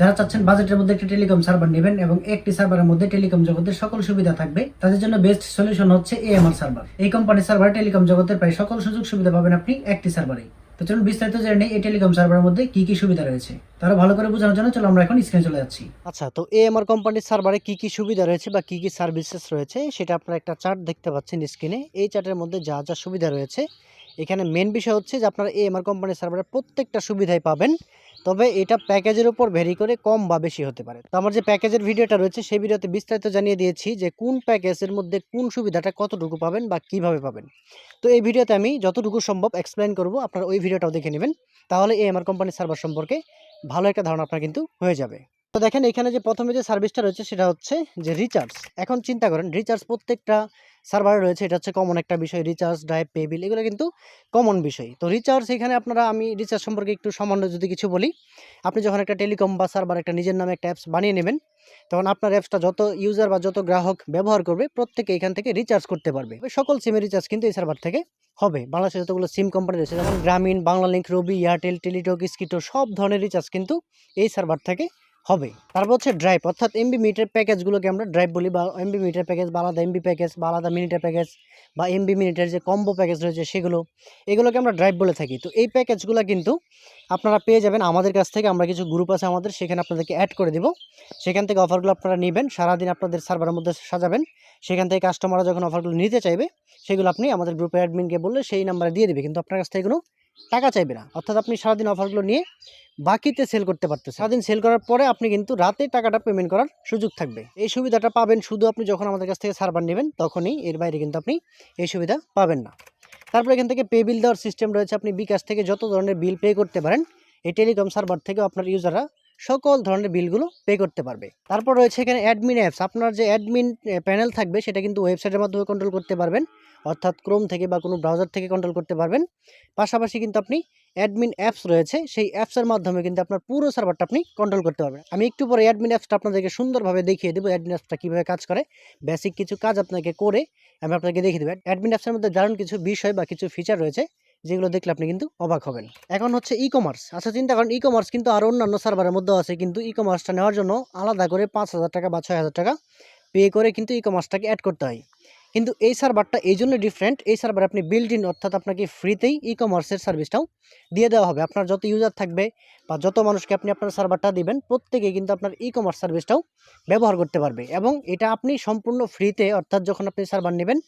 যারা চাচ্ছেন বাজেটের মধ্যে একটি টেলিকম সার্ভার নেবেন এবং একটি সার্ভারের মধ্যে টেলিকম জগতের সকল সুবিধা থাকবে, তাদের জন্য বেস্ট সলিউশন হচ্ছে এএমআর সার্ভার এই কোম্পানির সার্ভার টেলিকম জগতের প্রায় সকল সুযোগ সুবিধা পাবেন আপনি একটি সার্ভারে তো চলুন বিস্তারিত জেনে নেই এই টেলিকম সার্ভারের মধ্যে কি কি সুবিধা রয়েছে। তারা ভালো করে বোঝানোর জন্য চলো আমরা এখন স্ক্রিনে চলে যাচ্ছি। আচ্ছা তো এএমআর কোম্পানির সার্ভারে কি কি সুবিধা রয়েছে বা কি কি সার্ভিসেস রয়েছে সেটা আপনারা একটা চার্ট দেখতে পাচ্ছেন স্ক্রিনে এই চার্টের মধ্যে যা যা সুবিধা রয়েছে। এখানে মেন বিষয় হচ্ছে যে আপনারা এএমআর কোম্পানির সার্ভারে প্রত্যেকটা সুবিধাই পাবেন। তবে এটা প্যাকেজের উপর ভেরি করে কম বা বেশি হতে পারে। তো আমার যে প্যাকেজের ভিডিওটা রয়েছে, সেই ভিডিওতে বিস্তারিত জানিয়ে দিয়েছি যে কোন প্যাকেজের মধ্যে কোন সুবিধাটা কতটুকু পাবেন বা কীভাবে পাবেন। তো এই ভিডিওতে আমি যতটুকু সম্ভব এক্সপ্লেন করব, আপনারা ওই ভিডিওটাও দেখে নেবেন। তাহলে এই আমার কোম্পানির সার্ভার সম্পর্কে ভালো একটা ধারণা আপনার কিন্তু হয়ে যাবে। তো দেখেন, এখানে যে প্রথমে যে সার্ভিসটা রয়েছে, সেটা হচ্ছে যে রিচার্জ এখন চিন্তা করেন রিচার্জ প্রত্যেকটা সার্ভারে রয়েছে, এটা হচ্ছে কমন একটা বিষয় রিচার্জ ড্রাইভ পে বিল এগুলো কিন্তু কমন বিষয়। তো রিচার্জ এখানে আপনারা, আমি রিচার্জ সম্পর্কে একটু সামান্য যদি কিছু বলি, আপনি যখন একটা টেলিকম বা সার্ভার একটা নিজের নামে একটা অ্যাপস বানিয়ে নেবেন, তখন আপনার অ্যাপসটা যত ইউজার বা যত গ্রাহক ব্যবহার করবে, প্রত্যেকে এখান থেকে রিচার্জ করতে পারবে। সকল সিমের রিচার্জ কিন্তু এই সার্ভার থেকে হবে। বাংলাদেশে যতগুলো সিম কোম্পানি রয়েছে, যেমন গ্রামীণ বাংলালিংক রবি এয়ারটেল টেলিটক স্কিটো সব ধরনের রিচার্জ কিন্তু এই সার্ভার থেকে হবে। তারপর হচ্ছে ড্রাইভ অর্থাৎ এমবি মিনিটের প্যাকেজগুলোকে আমরা ড্রাইভ বলি বা এমবি মিনিটের প্যাকেজ বা আলাদা এমবি প্যাকেজ বা আলাদা মিনিটের প্যাকেজ বা এমবি মিনিটের যে কম্বো প্যাকেজ রয়েছে সেগুলো, এগুলোকে আমরা ড্রাইভ বলে থাকি। তো এই প্যাকেজগুলো কিন্তু আপনারা পেয়ে যাবেন আমাদের কাছ থেকে, আমরা কিছু গ্রুপ আছে আমাদের, সেখানে আপনাদেরকে অ্যাড করে দিব। সেখান থেকে অফারগুলো আপনারা নেবেন, সারাদিন আপনাদের সার্ভারের মধ্যে সাজাবেন। সেখান থেকে কাস্টমাররা যখন অফারগুলো নিতে চাইবে, সেগুলো আপনি আমাদের গ্রুপের অ্যাডমিনকে বললে সেই নাম্বারে দিয়ে দেবে। কিন্তু আপনার কাছ থেকে কোনো টাকা চাইবে না। অর্থাৎ আপনি সারাদিন অফারগুলো নিয়ে বাকিতে সেল করতে পারতেন সারাদিন সেল করার পরে আপনি কিন্তু রাতে টাকাটা পেমেন্ট করার সুযোগ থাকবে। এই সুবিধাটা পাবেন শুধু আপনি যখন আমাদের কাছ থেকে সার্ভার নেবেন, তখনই এর বাইরে কিন্তু আপনি এই সুবিধা পাবেন না। তারপরে এখান থেকে পে বিল দেওয়ার সিস্টেম রয়েছে। আপনি বিকাশ থেকে যত ধরনের বিল পে করতে পারেন, এই টেলিকম সার্ভার থেকেও আপনার ইউজাররা সকল ধরনের বিলগুলো পে করতে পারবে। তারপর রয়েছে এখানে অ্যাডমিন অ্যাপস আপনার যে অ্যাডমিন প্যানেল থাকবে, সেটা কিন্তু ওয়েবসাইটের মাধ্যমে কন্ট্রোল করতে পারবেন। অর্থাৎ ক্রোম থেকে বা কোনো ব্রাউজার থেকে কন্ট্রোল করতে পারবেন। পাশাপাশি কিন্তু আপনি অ্যাডমিন অ্যাপস রয়েছে, সেই অ্যাপসের মাধ্যমে কিন্তু আপনার পুরো সার্ভারটা আপনি কন্ট্রোল করতে পারবেন। আমি একটু পরে অ্যাডমিন অ্যাপসটা আপনাদেরকে সুন্দরভাবে দেখিয়ে দেবো অ্যাডমিন অ্যাপসটা কীভাবে কাজ করে। বেসিক কিছু কাজ আপনাকে করে আমি আপনাকে দেখিয়ে দেবো। অ্যাডমিন অ্যাপসের মধ্যে দারুণ কিছু বিষয় বা কিছু ফিচার রয়েছে। যেগুলো দেখলে আপনি কিন্তু অবাক হবেন। এখন হচ্ছে ই কমার্স আচ্ছা চিন্তা করেন ই কমার্স কিন্তু আরও অন্যান্য সার্ভারের মধ্যেও আছে, কিন্তু ই কমার্সটা নেওয়ার জন্য আলাদা করে পাঁচ হাজার টাকা বা ছয় হাজার টাকা পে করে কিন্তু ই কমার্সটাকে অ্যাড করতে হয়। কিন্তু এই সার্ভারটা এই জন্য ডিফারেন্ট এই সার্ভারে আপনি বিল্ড ইন অর্থাৎ আপনাকে ফ্রিতেই ই কমার্সের সার্ভিসটাও দিয়ে দেওয়া হবে। আপনার যত ইউজার থাকবে বা যত মানুষকে আপনি আপনার সার্ভারটা দিবেন, প্রত্যেকে কিন্তু আপনার ই কমার্স সার্ভিসটাও ব্যবহার করতে পারবে। এবং এটা আপনি সম্পূর্ণ ফ্রিতে অর্থাৎ যখন আপনি সার্ভার নেবেন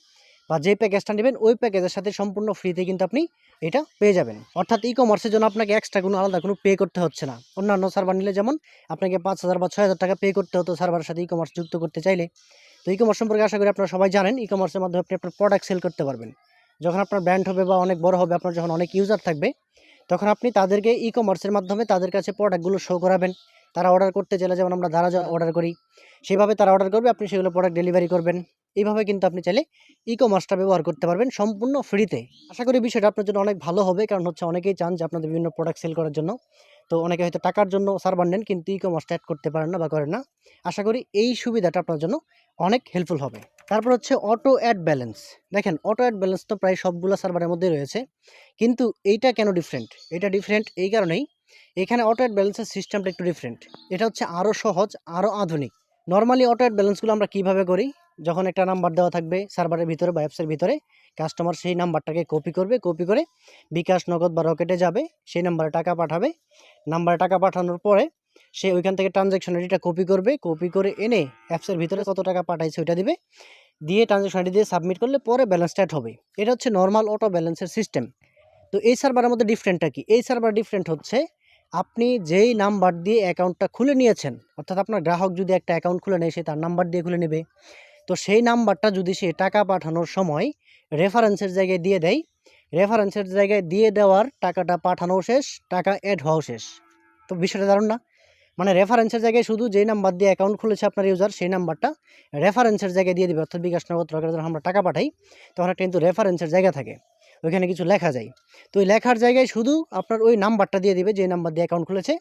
বা যে প্যাকেজটা নেবেন, ওই প্যাকেজের সাথে সম্পূর্ণ ফ্রিতে কিন্তু আপনি এটা পেয়ে যাবেন। অর্থাৎ ই কমার্সের জন্য আপনাকে এক্সট্রা কোনো আলাদা কোনো পে করতে হচ্ছে না। অন্যান্য সার্ভার নিলে যেমন, আপনাকে পাঁচ হাজার বা ছয় হাজার টাকা পে করতে হতো সার্ভারের সাথে ই কমার্স যুক্ত করতে চাইলে। তো ই কমার্স সম্পর্কে আশা করি আপনারা সবাই জানেন ই কমার্সের মাধ্যমে আপনি আপনার প্রোডাক্ট সেল করতে পারবেন। যখন আপনার ব্র্যান্ড হবে বা অনেক বড় হবে, আপনার যখন অনেক ইউজার থাকবে, তখন আপনি তাদেরকে ই কমার্সের মাধ্যমে তাদের কাছে প্রোডাক্টগুলো শো করাবেন। তারা অর্ডার করতে চাইলে, যেমন আমরা দ্বারা অর্ডার করি, সেভাবে তারা অর্ডার করবে, আপনি সেগুলো প্রোডাক্ট ডেলিভারি করবেন। এইভাবে কিন্তু আপনি চাইলে ই কমার্সটা ব্যবহার করতে পারবেন সম্পূর্ণ ফ্রিতে আশা করি বিষয়টা আপনার জন্য অনেক ভালো হবে, কারণ হচ্ছে অনেকেই চান যে আপনাদের বিভিন্ন প্রোডাক্ট সেল করার জন্য। তো অনেকে হয়তো টাকার জন্য সার্ভার নেন, কিন্তু ই কমার্সটা অ্যাড করতে পারেন না বা করেন না। আশা করি এই সুবিধাটা আপনার জন্য অনেক হেল্পফুল হবে। তারপর হচ্ছে অটো অ্যাড ব্যালেন্স দেখেন অটো অ্যাড ব্যালেন্স তো প্রায় সবগুলো সার্ভারের মধ্যেই রয়েছে। কিন্তু এইটা কেন ডিফারেন্ট এটা ডিফারেন্ট এই কারণেই এখানে অটো অ্যাড ব্যালেন্সের সিস্টেমটা একটু ডিফারেন্ট এটা হচ্ছে আরও সহজ আরও আধুনিক। নর্মালি অটো অ্যাড ব্যালেন্সগুলো আমরা কীভাবে করি? যখন একটা নাম্বার দেওয়া থাকবে সার্ভারের ভিতরে বা অ্যাপসের ভিতরে কাস্টমার সেই নাম্বারটাকে কপি করবে কপি করে বিকাশ নগদ বা রকেটে যাবে, সেই নাম্বারে টাকা পাঠাবে। নাম্বারে টাকা পাঠানোর পরে সে ওইখান থেকে ট্রানজ্যাকশন আইডিটা কপি করবে কপি করে এনে অ্যাপসের ভিতরে কত টাকা পাঠাইছে ওইটা দিবে। দিয়ে ট্রানজ্যাকশন আইডি দিয়ে সাবমিট করলে পরে ব্যালেন্স স্টার্ট হবে। এটা হচ্ছে নর্মাল অটো ব্যালেন্সের সিস্টেম তো এই সার্ভারের মধ্যে ডিফারেন্টটা কি? এই সার্ভার ডিফারেন্ট হচ্ছে আপনি যেই নাম্বার দিয়ে অ্যাকাউন্টটা খুলে নিয়েছেন, অর্থাৎ আপনার গ্রাহক যদি একটা অ্যাকাউন্ট খুলে নেয়, সে তার নাম্বার দিয়ে খুলে নেবে। তো সেই নাম্বারটা যদি সে টাকা পাঠানোর সময় রেফারেন্সের জায়গায় দিয়ে দেয় রেফারেন্সের জায়গায় দিয়ে দেওয়ার টাকাটা পাঠানো শেষ, টাকা অ্যাড হওয়াও শেষ। তো বিষয়টা দারুণ না? মানে রেফারেন্সের জায়গায় শুধু যেই নাম্বার দিয়ে অ্যাকাউন্ট খুলেছে আপনার ইউজার সেই নাম্বারটা রেফারেন্সের জায়গায় দিয়ে দেবে। অর্থাৎ বিকাশ নগদ আমরা টাকা পাঠাই, তখন একটা কিন্তু রেফারেন্সের জায়গা থাকে। ওইখানে কিছু লেখা যায়। তো ওই লেখার জায়গায় শুধু আপনার ওই নাম্বারটা দিয়ে দিবে, যে নাম্বার দিয়ে অ্যাকাউন্ট খুলেছে।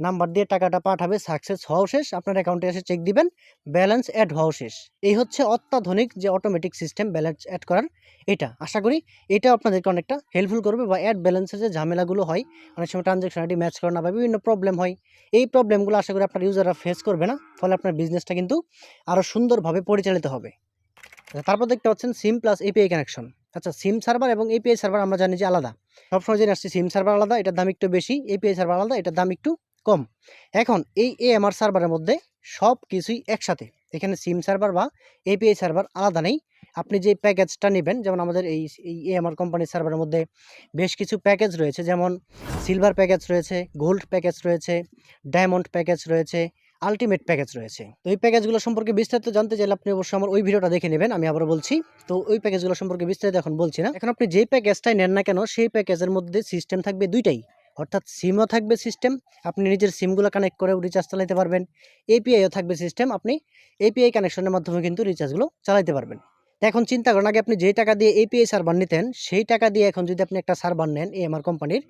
নাম্বার দিয়ে টাকাটা পাঠাবে সাকসেস হওয়াও শেষ, আপনার অ্যাকাউন্টে এসে চেক দিবেন ব্যালেন্স অ্যাড হওয়াও শেষ। এই হচ্ছে অত্যাধুনিক যে অটোমেটিক সিস্টেম ব্যালেন্স অ্যাড করার এটা। আশা করি এটা আপনাদেরকে অনেকটা হেল্পফুল করবে বা অ্যাড ব্যালেন্সের যে ঝামেলাগুলো হয়, অনেক সময় ট্রানজ্যাকশন আইডি ম্যাচ করে না বা বিভিন্ন প্রবলেম হয়, এই প্রবলেমগুলো আশা করি আপনার ইউজাররা ফেস করবে না, ফলে আপনার বিজনেসটা কিন্তু আরও সুন্দরভাবে পরিচালিত হবে। তারপর দেখতে পাচ্ছেন সিম প্লাস এপিআই কানেকশন আচ্ছা সিম সার্ভার এবং এপিআই সার্ভার আমরা জানি যে আলাদা। সবসময় জেনে আসছি সিম সার্ভার আলাদা, এটার দাম একটু বেশি এপিআই সার্ভার আলাদা, এটার দাম একটু কম। এখন এই এএমআর সার্ভারের মধ্যে সব কিছুই একসাথে। এখানে সিম সার্ভার বা এপিআই সার্ভার আলাদা নেই। আপনি যে প্যাকেজটা নেবেন, যেমন আমাদের এই এএমআর কোম্পানির সার্ভারের মধ্যে বেশ কিছু প্যাকেজ রয়েছে, যেমন সিলভার প্যাকেজ রয়েছে গোল্ড প্যাকেজ রয়েছে ডায়মন্ড প্যাকেজ রয়েছে আলটিমেট প্যাকেজ রয়েছে। তো এই প্যাকেজগুলো সম্পর্কে বিস্তারিত জানতে চাইলে আপনি অবশ্যই আমার ওই ভিডিওটা দেখে নেবেন, আমি আবার বলছি। তো ওই প্যাকেজগুলো সম্পর্কে বিস্তারিত এখন বলছি না। এখন আপনি যে প্যাকেজটাই নেন না কেন, সেই প্যাকেজের মধ্যে সিস্টেম থাকবে দুইটাই। অর্থাৎ সিমও থাকবে সিস্টেম আপনি নিজের সিমগুলো কানেক্ট করে রিচার্জ চালাইতে পারবেন। এপিআইও থাকবে সিস্টেম আপনি এপিআই কানেকশনের মাধ্যমে কিন্তু রিচার্জগুলো চালাইতে পারবেন। তো এখন চিন্তা করেন, আগে আপনি যেই টাকা দিয়ে এপিআই সার্ভার নিতেন, সেই টাকা দিয়ে এখন যদি আপনি একটা সার্ভার নেন এএমআর কোম্পানির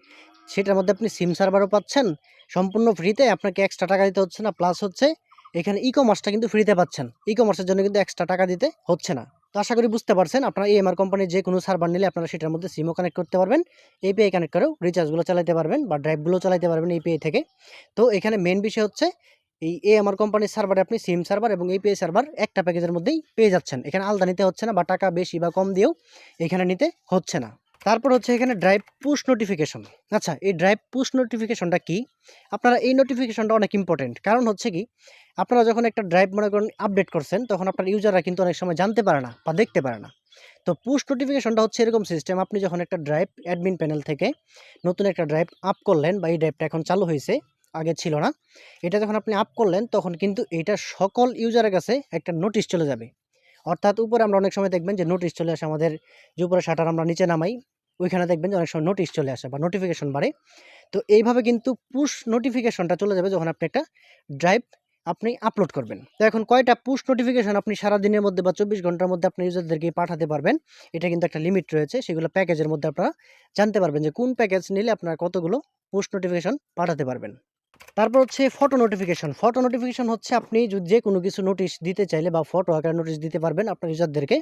সেটার মধ্যে আপনি সিম সার্ভারও পাচ্ছেন, সম্পূর্ণ ফ্রিতে আপনাকে এক্সট্রা টাকা দিতে হচ্ছে না প্লাস হচ্ছে এখানে ই কমার্সটা কিন্তু ফ্রিতে পাচ্ছেন। ই কমার্সের জন্য কিন্তু এক্সট্রা টাকা দিতে হচ্ছে না। তো আশা করি বুঝতে পারছেন, আপনারা এএমআর কোম্পানির যে কোনো সার্ভার নিলে আপনারা সেটার মধ্যে সিমও কানেক্ট করতে পারবেন এপিআই কানেক্ট করেও রিচার্জগুলো চালাতে পারবেন বা ড্রাইভগুলো চালাতে পারবেন এপিআই থেকে। তো এখানে মেন বিষয় হচ্ছে এই এ আমার কোম্পানির সার্ভারে আপনি সিম সার্ভার এবং এপিআই সার্ভার একটা প্যাকেজের মধ্যেই পেয়ে যাচ্ছেন। এখানে আলাদা নিতে হচ্ছে না বা টাকা বেশি বা কম দিয়েও এখানে নিতে হচ্ছে না। তারপর হচ্ছে এখানে ড্রাইভ পুশ নোটিফিকেশন আচ্ছা এই ড্রাইভ পুশ নোটিফিকেশনটা কি? আপনারা এই নোটিফিকেশনটা অনেক ইম্পর্টেন্ট কারণ হচ্ছে কি, আপনারা যখন একটা ড্রাইভ মনে করেন আপডেট করছেন, তখন আপনার ইউজাররা কিন্তু অনেক সময় জানতে পারে না বা দেখতে পারে না। তো পুশ নোটিফিকেশনটা হচ্ছে এরকম সিস্টেম আপনি যখন একটা ড্রাইভ অ্যাডমিন প্যানেল থেকে নতুন একটা ড্রাইভ আপ করলেন বা এই ড্রাইভটা এখন চালু হয়েছে আগে ছিল না। এটা যখন আপনি আপ করলেন, তখন কিন্তু এটা সকল ইউজারের কাছে একটা নোটিশ চলে যাবে। অর্থাৎ উপরে আমরা অনেক সময় দেখবেন যে নোটিশ চলে আসে আমাদের যে উপরে শাটার আমরা নিচে নামাই, ওইখানে দেখবেন যে অনেক সময় নোটিশ চলে আসে বা নোটিফিকেশন বাড়ে। তো এইভাবে কিন্তু পুশ নোটিফিকেশনটা চলে যাবে যখন আপনি একটা ড্রাইভ আপনি আপলোড করবেন। তো এখন কয়টা পুশ নোটিফিকেশন আপনি সারা দিনের মধ্যে বা চব্বিশ ঘণ্টার মধ্যে আপনি ইউজারদেরকে পাঠাতে পারবেন? এটা কিন্তু একটা লিমিট রয়েছে। সেগুলো প্যাকেজের মধ্যে আপনারা জানতে পারবেন যে কোন প্যাকেজ নিলে আপনারা কতগুলো পুশ নোটিফিকেশন পাঠাতে পারবেন। তারপর হচ্ছে ফটো নোটিফিকেশন ফটো নোটিফিকেশন হচ্ছে আপনি যদি যে কোনো কিছু নোটিশ দিতে চাইলে বা ফটো আকারে নোটিশ দিতে পারবেন আপনার ইউজারদেরকে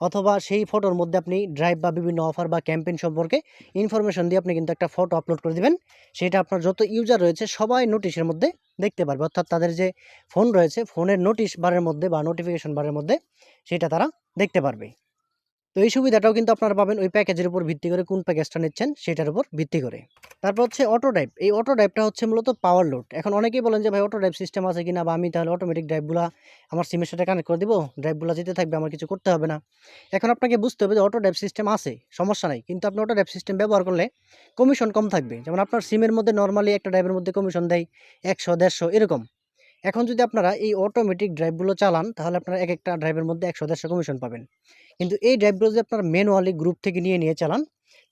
অথবা সেই ফটোর মধ্যে আপনি ড্রাইভ বা বিভিন্ন অফার বা ক্যাম্পেইন সম্পর্কে ইনফরমেশন দিয়ে আপনি কিন্তু একটা ফটো আপলোড করে দিবেন। সেটা আপনার যত ইউজার রয়েছে সবাই নোটিশের মধ্যে দেখতে পারবে। অর্থাৎ তাদের যে ফোন রয়েছে ফোনের নোটিশ বারের মধ্যে বা নোটিফিকেশন বারের মধ্যে সেটা তারা দেখতে পারবে। তো এই সুবিধাটাও কিন্তু আপনারা পাবেন ওই প্যাকেজের উপর ভিত্তি করে কোন প্যাকেজটা নিচ্ছেন সেটার উপর ভিত্তি করে। তারপর হচ্ছে অটো ড্রাইভ এই অটো ড্রাইভটা হচ্ছে মূলত পাওয়ার লোড এখন অনেকেই বলেন যে, ভাই অটো ড্রাইভ সিস্টেম আছে কিনা বা আমি তাহলে অটোমেটিক ড্রাইভগুলো আমার সিমের সাথে কানেক্ট করে দিব ড্রাইভগুলো যেতে থাকবে, আমার কিছু করতে হবে না। এখন আপনাকে বুঝতে হবে যে অটো ড্রাইভ সিস্টেম আছে, সমস্যা নাই। কিন্তু আপনি অটো ড্রাইভ সিস্টেম ব্যবহার করলে কমিশন কম থাকবে। যেমন আপনার সিমের মধ্যে নর্মালি একটা ড্রাইভের মধ্যে কমিশন দেয় একশো, দেড়শো, এরকম। এখন যদি আপনারা এই অটোমেটিক ড্রাইভগুলো চালান, তাহলে আপনারা এক একটা ড্রাইভের মধ্যে একশো দেড়শো কমিশন পাবেন। কিন্তু এই ড্রাইভগুলো যদি আপনার ম্যানুয়ালি গ্রুপ থেকে নিয়ে নিয়ে চালান,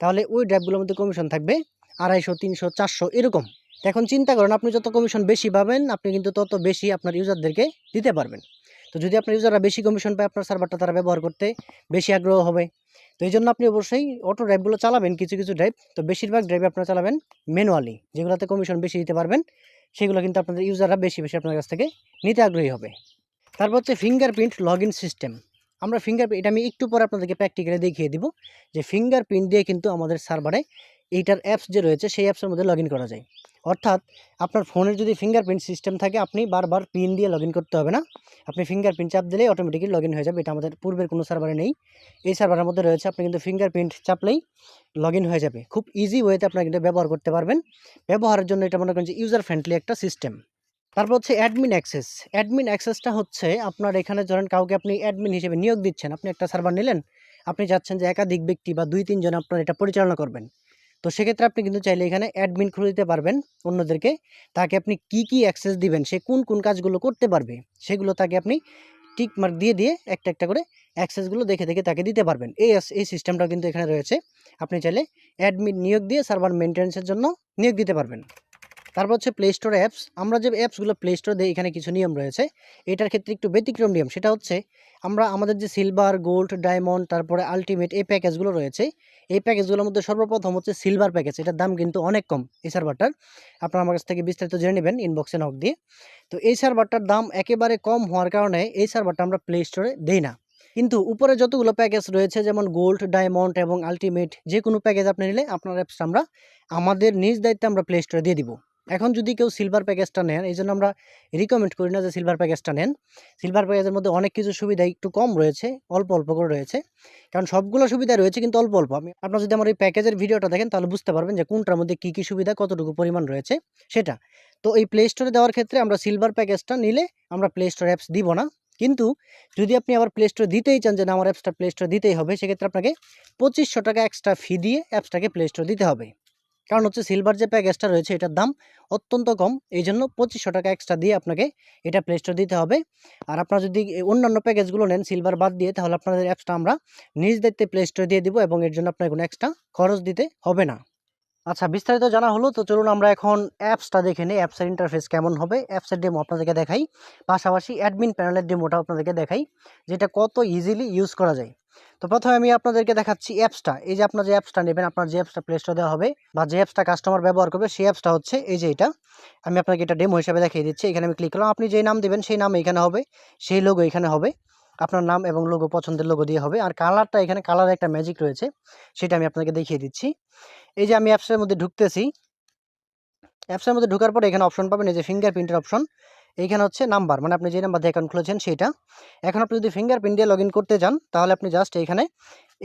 তাহলে ওই ড্রাইভগুলোর মধ্যে কমিশন থাকবে আড়াইশো, তিনশো, চারশো এরকম। এখন চিন্তা করেন, আপনি যত কমিশন বেশি পাবেন, আপনি কিন্তু তত বেশি আপনার ইউজারদেরকে দিতে পারবেন। তো যদি আপনার ইউজাররা বেশি কমিশন পায়, আপনার সার্ভারটা তারা ব্যবহার করতে বেশি আগ্রহ হবে। তো এই জন্য আপনি অবশ্যই অটো ড্রাইভগুলো চালাবেন, কিছু কিছু ড্রাইভ তো বেশিরভাগ ড্রাইভ আপনারা চালাবেন ম্যানুয়ালি যেগুলোতে কমিশন বেশি দিতে পারবেন। সেগুলো কিন্তু আপনাদের ইউজাররা বেশি বেশি আপনার কাছ থেকে নিতে আগ্রহী হবে। তারপর হচ্ছে ফিঙ্গারপ্রিন্ট লগ সিস্টেম আমরা ফিঙ্গারপ্রিন্ট এটা আমি একটু পরে আপনাদেরকে প্র্যাকটিক্যালি দেখিয়ে দিব যে ফিঙ্গারপ্রিন্ট দিয়ে কিন্তু আমাদের সার্ভারে এইটার অ্যাপস যে রয়েছে, সেই অ্যাপসের মধ্যে লগ করা যায়। অর্থাৎ আপনার ফোনের যদি ফিঙ্গারপ্রিন্ট সিস্টেম থাকে, আপনি বারবার পিন দিয়ে লগ করতে হবে না। আপনি ফিঙ্গারপ্রিন্ট চাপ দিলেই অটোমেটিকলি লগ হয়ে যাবে। এটা আমাদের পূর্বের কোনো সার্ভারে নেই। এই সার্ভারের মধ্যে রয়েছে, আপনি কিন্তু ফিঙ্গারপ্রিন্ট চাপলেই লগ হয়ে যাবে। খুব ইজি ওয়েতে আপনারা কিন্তু ব্যবহার করতে পারবেন। ব্যবহারের জন্য এটা মনে করেন যে ইউজার ফ্রেন্ডলি একটা সিস্টেম তারপর হচ্ছে অ্যাডমিন অ্যাক্সেস অ্যাডমিন অ্যাক্সেসটা হচ্ছে আপনার এখানে ধরেন কাউকে আপনি অ্যাডমিন হিসেবে নিয়োগ দিচ্ছেন, আপনি একটা সার্ভার নিলেন, আপনি চাচ্ছেন যে একাধিক ব্যক্তি বা দুই তিনজন আপনার এটা পরিচালনা করবেন। তো সেক্ষেত্রে আপনি কিন্তু চাইলে এখানে অ্যাডমিন খুলে দিতে পারবেন অন্যদেরকে। তাকে আপনি কি কি অ্যাক্সেস দিবেন, সে কোন কোন কাজগুলো করতে পারবে, সেগুলো তাকে আপনি টিক মার্ক দিয়ে দিয়ে একটা একটা করে অ্যাক্সেসগুলো দেখে দেখে তাকে দিতে পারবেন। এই এই সিস্টেমটাও কিন্তু এখানে রয়েছে। আপনি চাইলে অ্যাডমিন নিয়োগ দিয়ে সার্ভার মেনটেন্সের জন্য নিয়োগ দিতে পারবেন। তারপর হচ্ছে প্লে স্টোর অ্যাপস আমরা যে অ্যাপসগুলো প্লে স্টোরে দিই এখানে কিছু নিয়ম রয়েছে, এটার ক্ষেত্রে একটু ব্যতিক্রম নিয়ম, সেটা হচ্ছে আমরা আমাদের যে সিলভার গোল্ড ডায়মন্ড তারপরে আলটিমেট এই প্যাকেজগুলো রয়েছে, এই প্যাকেজগুলোর মধ্যে সর্বপ্রথম হচ্ছে সিলভার প্যাকেজ এটার দাম কিন্তু অনেক কম এই সার্ভারটার আপনারা আমার কাছ থেকে বিস্তারিত জেনে নেবেন ইনবক্সে নক দিয়ে। তো এই সার্ভারটার দাম একেবারে কম হওয়ার কারণে এই সার্ভারটা আমরা প্লে স্টোরে দেই না। কিন্তু উপরে যতগুলো প্যাকেজ রয়েছে, যেমন গোল্ড ডায়মন্ড এবং আলটিমেট যে কোনো প্যাকেজ আপনি নিলে আপনার অ্যাপসটা আমরা, আমাদের নিজ দায়িত্বে আমরা প্লে স্টোরে দিয়ে দিব। এখন যদি কেউ সিলভার প্যাকেজটা নেন, এই জন্য আমরা রিকমেন্ড করি না যে সিলভার প্যাকেজটা নেন। সিলভার প্যাকেজের মধ্যে অনেক কিছু সুবিধা একটু কম রয়েছে, অল্প অল্প করে রয়েছে। কারণ সবগুলো সুবিধা রয়েছে, কিন্তু অল্প অল্প। আমি আপনার যদি আমার এই প্যাকেজের ভিডিওটা দেখেন, তাহলে বুঝতে পারবেন যে কোনটার মধ্যে কী কী সুবিধা, কতটুকু পরিমাণ রয়েছে। সেটা। তো এই প্লে স্টোরে দেওয়ার ক্ষেত্রে আমরা সিলভার প্যাকেজটা নিলে আমরা প্লে স্টোর অ্যাপস দিব না। কিন্তু যদি আপনি আবার প্লে স্টোর দিতেই চান যে না, আমার অ্যাপসটা প্লে স্টোর দিতেই হবে, সেক্ষেত্রে আপনাকে পঁচিশশো টাকা এক্সট্রা ফি দিয়ে অ্যাপসটাকে প্লে স্টোর দিতে হবে। কারণ হচ্ছে সিলভার যে প্যাকেজটা রয়েছে এটার দাম অত্যন্ত কম। এই জন্য পঁচিশশো টাকা এক্সট্রা দিয়ে আপনাকে এটা প্লে স্টোর দিতে হবে। আর আপনারা যদি অন্যান্য প্যাকেজগুলো নেন সিলভার বাদ দিয়ে, তাহলে আপনাদের অ্যাপসটা আমরা নিজ দায়িত্বে প্লে স্টোরে দিয়ে দিব এবং এর জন্য আপনার কোনো এক্সট্রা খরচ দিতে হবে না। আচ্ছা বিস্তারিত জানা হলো, তো চলুন আমরা এখন অ্যাপসটা দেখে নিই অ্যাপসের ইন্টারফেস কেমন হবে। অ্যাপসের ডেমো আপনাদেরকে দেখাই। পাশাপাশি অ্যাডমিন প্যানেলের ডেমোটা আপনাদেরকে দেখাই, যেটা কত ইজিলি ইউজ করা যায়। তো প্রথমে আমি আপনাদেরকে দেখাচ্ছি অ্যাপসটা। এই যে আপনার যে অ্যাপসটা নেবেন, আপনার যে অ্যাপসটা প্লে স্টোরে দেওয়া হবে বা যে অ্যাপসটা কাস্টমার ব্যবহার করবে, সেই অ্যাপসটা হচ্ছে এই যে এটা। আমি আপনাকে এটা ডেমো হিসাবে দেখিয়ে দিচ্ছি। এখানে আমি ক্লিক করলাম, আপনি যেই নাম দেবেন, সেই নাম এখানে হবে, সেই লোগো এখানে হবে। আপনার নাম এবং লোগো পছন্দের লোগো দিয়ে হবে। আর কালারটা এখানে কালার একটা ম্যাজিক রয়েছে, সেটা আমি আপনাকে দেখিয়ে দিচ্ছি। এই যে আমি অ্যাপসের মধ্যে ঢুকতেছি, অ্যাপসের মধ্যে ঢোকার পরে এখানে অপশন পাবেন, এই যে ফিঙ্গারপ্রিন্টের অপশন এইখানে হচ্ছে নাম্বার মানে আপনি যে নাম্বার দিয়ে অ্যাকাউন্ট খুলেছেন সেটা এখন আপনি যদি ফিঙ্গারপ্রিন্ট দিয়ে লগ করতে চান তাহলে আপনি জাস্ট এইখানে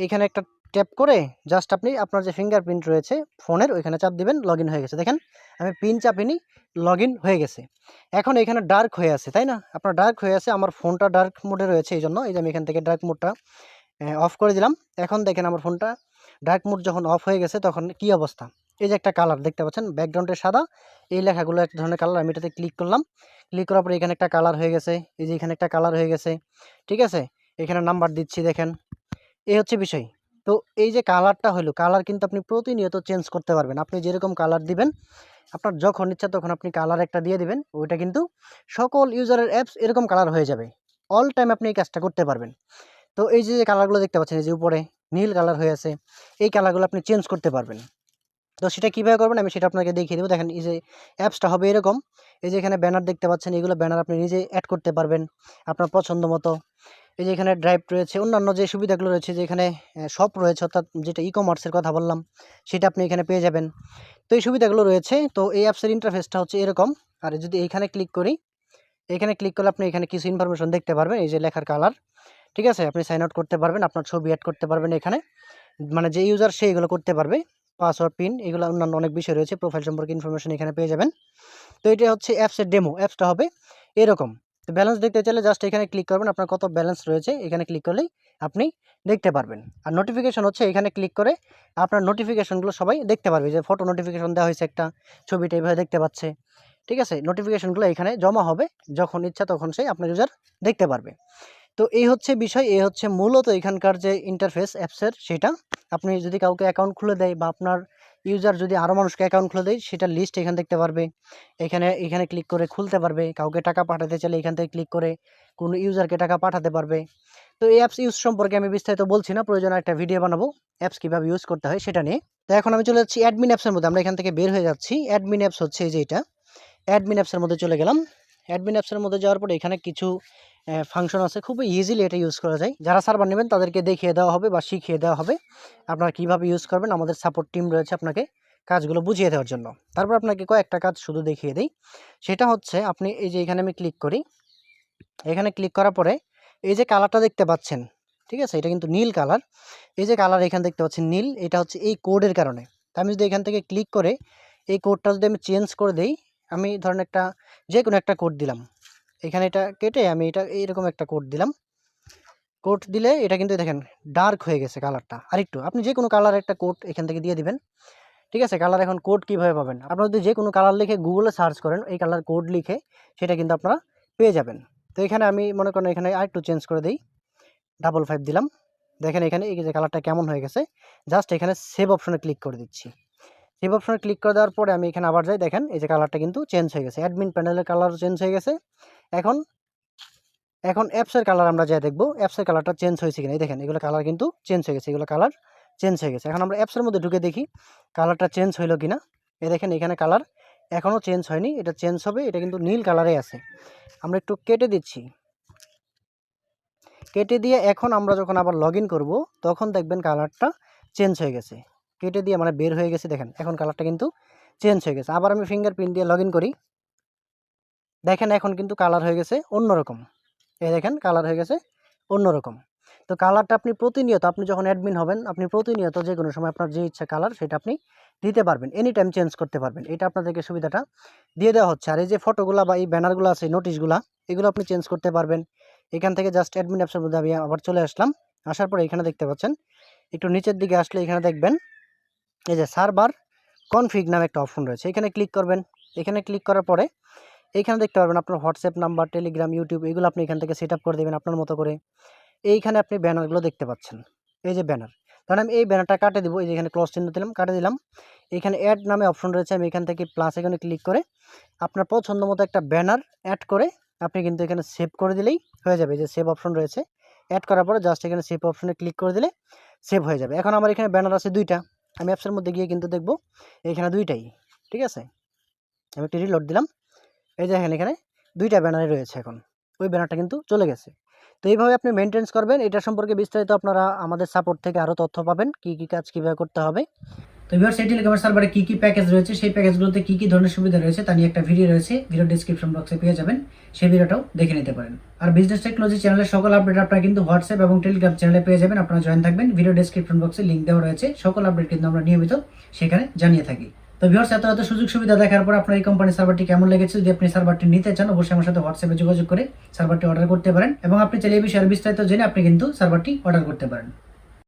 এইখানে একটা ট্যাপ করে জাস্ট আপনি আপনার যে ফিঙ্গারপ্রিন্ট রয়েছে ফোনের, ওইখানে চাপ দিবেন লগ হয়ে গেছে। দেখেন, আমি পিন চাপিনি লগ হয়ে গেছে। এখন এখানে ডার্ক হয়ে আছে, তাই না? আপনার ডার্ক হয়ে আছে, আমার ফোনটা ডার্ক মোডে রয়েছে এই জন্য এই যে আমি এখান থেকে ডার্ক মোডটা অফ করে দিলাম। এখন দেখেন আমার ফোনটা ডার্ক মোড যখন অফ হয়ে গেছে, তখন কি অবস্থা? এই যে একটা কালার দেখতে পাচ্ছেন? ব্যাকগ্রাউন্ডে সাদা। এই লেখাগুলো এক ধরনের কালার আমি এটাতে ক্লিক করলাম। ক্লিক করার পরে এখানে একটা কালার হয়ে গেছে। এই যে এখানে একটা কালার হয়ে গেছে। ঠিক আছে? এখানে নাম্বার দিচ্ছি, দেখেন। এই হচ্ছে বিষয়। তো এই যে কালারটা হলো কালার কিন্তু আপনি প্রতিনিয়ত চেঞ্জ করতে পারবেন। আপনি যেরকম কালার দিবেন, আপনার যখন ইচ্ছা তখন আপনি কালার একটা দিয়ে দিবেন। ওইটা কিন্তু সকল ইউজারের অ্যাপস এরকম কালার হয়ে যাবে। অল টাইম আপনি এই কাজটা করতে পারবেন। তো এই যে কালারগুলো দেখতে পাচ্ছেন, এই যে উপরে নীল কালার হয়ে আছে। এই কালারগুলো আপনি চেঞ্জ করতে পারবেন। তো সেটা কীভাবে করবেন আমি সেটা আপনাকে দেখিয়ে দেবো। দেখেন এই যে অ্যাপসটা হবে এরকম। এই যে এখানে ব্যানার দেখতে পাচ্ছেন, এগুলো ব্যানার আপনি নিজে অ্যাড করতে পারবেন আপনার পছন্দ মতো। এই যে এখানে ড্রাইভ রয়েছে, অন্যান্য যে সুবিধাগুলো রয়েছে, যে এখানে শপ রয়েছে, অর্থাৎ যেটা ই কমার্সের কথা বললাম, সেটা আপনি এখানে পেয়ে যাবেন। তো এই সুবিধাগুলো রয়েছে। তো এই অ্যাপসের ইন্টারফেসটা হচ্ছে এরকম। আর যদি এইখানে ক্লিক করি, এখানে ক্লিক করলে আপনি এখানে কিছু ইনফরমেশন দেখতে পারবেন, এই যে লেখার কালার ঠিক আছে? আপনি সাইন আউট করতে পারবেন, আপনার ছবি অ্যাড করতে পারবেন এখানে। মানে যে ইউজার সে এগুলো করতে পারবে। পাসওয়ার্ড, পিন, এগুলো অন্যান্য অনেক বিষয় রয়েছে। প্রোফাইল সম্পর্কে ইনফরমেশন এখানে পেয়ে যাবেন। তো এটা হচ্ছে অ্যাপসের ডেমো অ্যাপসটা হবে এরকম। তো ব্যালেন্স দেখতে চাইলে জাস্ট এখানে ক্লিক করবেন, আপনার কত ব্যালেন্স রয়েছে, এখানে ক্লিক করলেই আপনি দেখতে পারবেন। আর নোটিফিকেশন হচ্ছে এখানে ক্লিক করে আপনার নোটিফিকেশনগুলো সবাই দেখতে পারবে, যে ফটো নোটিফিকেশন দেওয়া হয়েছে একটা ছবিটা এইভাবে দেখতে পাচ্ছে। ঠিক আছে? নোটিফিকেশনগুলো এখানে জমা হবে, যখন ইচ্ছা তখন সেই আপনার ইউজার দেখতে পারবে। তো এই হচ্ছে বিষয়, এই হচ্ছে মূলত এখানকার যে ইন্টারফেস অ্যাপসের সেটা। আপনি যদি কাউকে অ্যাকাউন্ট খুলে দেয় বা আপনার ইউজার যদি আরও মানুষকে অ্যাকাউন্ট খুলে দেয়, সেটা লিস্ট এখানে দেখতে পারবে। এখানে এখানে ক্লিক করে খুলতে পারবে। কাউকে টাকা পাঠাতে চাইলে এখান থেকে ক্লিক করে কোনো ইউজারকে টাকা পাঠাতে পারবে। তো এই অ্যাপস ইউজ সম্পর্কে আমি বিস্তারিত বলছি না, প্রয়োজন একটা ভিডিও বানাবো। অ্যাপস কীভাবে ইউজ করতে হয় সেটা নিয়ে। তো এখন আমি চলে যাচ্ছি অ্যাডমিন অ্যাপসের মধ্যে। আমরা এখান থেকে বের হয়ে যাচ্ছি। অ্যাডমিন অ্যাপস হচ্ছে এই যে এটা। অ্যাডমিন অ্যাপসের মধ্যে চলে গেলাম। অ্যাডমিন অ্যাপসের মধ্যে যাওয়ার পরে এখানে কিছু ফাংশন আছে। খুবই ইজিলি এটা ইউজ করা যায়। যারা সার্ভার নেবেন, তাদেরকে দেখিয়ে দেওয়া হবে বা শিখিয়ে দেওয়া হবে আপনারা কীভাবে ইউজ করবেন। আমাদের সাপোর্ট টিম রয়েছে আপনাকে কাজগুলো বুঝিয়ে দেওয়ার জন্য। তারপর আপনাকে কয়েকটা কাজ শুধু দেখিয়ে দিই। সেটা হচ্ছে, আপনি এই যে এখানে আমি ক্লিক করি। এখানে ক্লিক করার পরে এই যে কালারটা দেখতে পাচ্ছেন, ঠিক আছে? এটা কিন্তু নীল কালার এই যে কালার এখানে দেখতে পাচ্ছেন নীল, এটা হচ্ছে এই কোডের কারণে। তা আমি যদি এখান থেকে ক্লিক করে, এই কোডটা যদি আমি চেঞ্জ করে দিই, আমি ধরেন একটা যে কোনো একটা কোড দিলাম। এখানে এটা কেটে আমি এটা এইরকম একটা কোড দিলাম। কোড দিলে এটা কিন্তু দেখেন ডার্ক হয়ে গেছে কালারটা আরেকটু, আপনি যে কোনো কালার একটা কোড এখান থেকে দিয়ে দিবেন। ঠিক আছে কালার এখন কোড কীভাবে পাবেন? আপনারা যদি যে কোনো কালার লিখে গুগলে সার্চ করেন, এই কালার কোড লিখে সেটা কিন্তু আপনারা পেয়ে যাবেন। তো এখানে আমি মনে করেন এখানে আরেকটু চেঞ্জ করে দিই। ডাবল ফাইভ দিলাম। দেখেন এখানে এই যে কালারটা কেমন হয়ে গেছে। জাস্ট এখানে সেভ অপশনে ক্লিক করে দিচ্ছি। সেভ অপশনে ক্লিক করে দেওয়ার পরে আমি এখানে আবার যাই, দেখেন এই যে কালারটা কিন্তু চেঞ্জ হয়ে গেছে। অ্যাডমিন প্যানেলের কালার চেঞ্জ হয়ে গেছে। এখন এখন অ্যাপসের কালার আমরা যাই দেখব অ্যাপসের কালারটা চেঞ্জ হয়েছে কিনা। এই দেখেন, এগুলো কালার কিন্তু চেঞ্জ হয়ে গেছে, এগুলো কালার চেঞ্জ হয়ে গেছে। এখন আমরা অ্যাপসের মধ্যে ঢুকে দেখি কালারটা চেঞ্জ হইল কিনা। এ দেখেন, এখানে কালার এখনও চেঞ্জ হয়নি, এটা চেঞ্জ হবে, এটা কিন্তু নীল কালারে আছে। আমরা একটু কেটে দিচ্ছি। কেটে দিয়ে এখন আমরা যখন আবার লগ ইন করব, তখন দেখবেন কালারটা চেঞ্জ হয়ে গেছে। কেটে দিয়ে মানে বের হয়ে গেছে, দেখেন। এখন কালারটা কিন্তু চেঞ্জ হয়ে গেছে। আবার আমি ফিঙ্গারপ্রিন্ট দিয়ে লগ করি। দেখেন এখন কিন্তু কালার হয়ে গেছে অন্যরকম। এই দেখেন কালার হয়ে গেছে অন্যরকম। তো কালারটা আপনি প্রতিনিয়ত, আপনি যখন অ্যাডমিন হবেন, আপনি প্রতিনিয়ত যে কোনো সময় আপনার যে ইচ্ছা কালার সেটা আপনি দিতে পারবেন। এনি টাইম চেঞ্জ করতে পারবেন। এটা আপনাদেরকে সুবিধাটা দিয়ে দেওয়া হচ্ছে। আর এই যে ফটোগুলো বা এই ব্যানারগুলো আছে নোটিশগুলো এগুলো আপনি চেঞ্জ করতে পারবেন। এখান থেকে জাস্ট অ্যাডমিন অ্যাপসের মধ্যে আমি আবার চলে আসলাম। আসার পরে এখানে দেখতে পাচ্ছেন, একটু নিচের দিকে আসলে এখানে দেখবেন এই যে সার্ভার কনফিগ নামে একটা অপশন রয়েছে, এখানে ক্লিক করবেন। এখানে ক্লিক করার পরে এইখানে দেখতে পারবেন আপনার হোয়াটসঅ্যাপ নাম্বার টেলিগ্রাম ইউটিউব এগুলো আপনি এখান থেকে সেট করে দেবেন আপনার মতো করে। এইখানে আপনি ব্যানারগুলো দেখতে পাচ্ছেন, এই যে ব্যানার কারণ আমি এই ব্যানারটা কাটে দিব, এই যে এখানে ক্লস চিহ্ন দিলাম, কাটে দিলাম। এখানে অ্যাড নামে অপশন রয়েছে, আমি এখান থেকে প্লাস এখানে ক্লিক করে আপনার পছন্দ মতো একটা ব্যানার অ্যাড করে আপনি কিন্তু এখানে সেভ করে দিলেই হয়ে যাবে যে সেভ অপশন রয়েছে। অ্যাড করার পরে জাস্ট এখানে সেভ অপশনে ক্লিক করে দিলে সেভ হয়ে যাবে। এখন আমার এখানে ব্যানার আছে দুইটা। আমি অ্যাপসের মধ্যে গিয়ে কিন্তু দেখব এখানে দুইটাই, ঠিক আছে? আমি একটি রিলোড দিলাম, এই যে এখানে এখানে দুইটা ব্যানারে রয়েছে এখন, ওই ব্যানারটা কিন্তু চলে গেছে। তো এইভাবে আপনি মেনটেন্স করবেন, এটা সম্পর্কে বিস্তারিত আপনারা আমাদের সাপোর্ট থেকে আরও তথ্য পাবেন, কি কি কাজ কীভাবে করতে হবে। তো ভিউয়ার্স এই টেলিকমের সার্ভারে কি কি প্যাকেজ রয়েছে, সেই প্যাকেজগুলোতে কি কি ধরনের সুবিধা রয়েছে তা নিয়ে একটা ভিডিও রয়েছে ভিডিও ডিসক্রিপশন বক্সে পেয়ে যাবেন, সেই ভিডিওটাও দেখে নিতে পারেন। আর বিজনেস টেকনোলজি চ্যানেলের সকল আপডেট আপনারা কিন্তু হোয়াটসঅ্যাপ এবং টেলিগ্রাম চ্যানেলে পেয়ে যাবেন, আপনারা জয়েন থাকবেন ভিডিও ডিসক্রিপশন বক্সে লিঙ্ক দেওয়া রয়েছে, সকল আপডেট কিন্তু আমরা নিয়মিত সেখানে জানিয়ে থাকি। তো ভিউয়ার্স এত এত সুযোগ সুবিধা দেখার পর আপনার এই কোম্পানির সার্ভারটি কেমন লেগেছে, যদি আপনি সার্ভারটি নিতে চান, অবশ্যই আমার সাথে হোয়াটসঅ্যাপে যোগাযোগ করে সার্ভারটি অর্ডার করতে পারেন এবং আপনি চাইলে এই বিষয়ে বিস্তারিত জেনে আপনি কিন্তু সার্ভারটি অর্ডার করতে পারেন।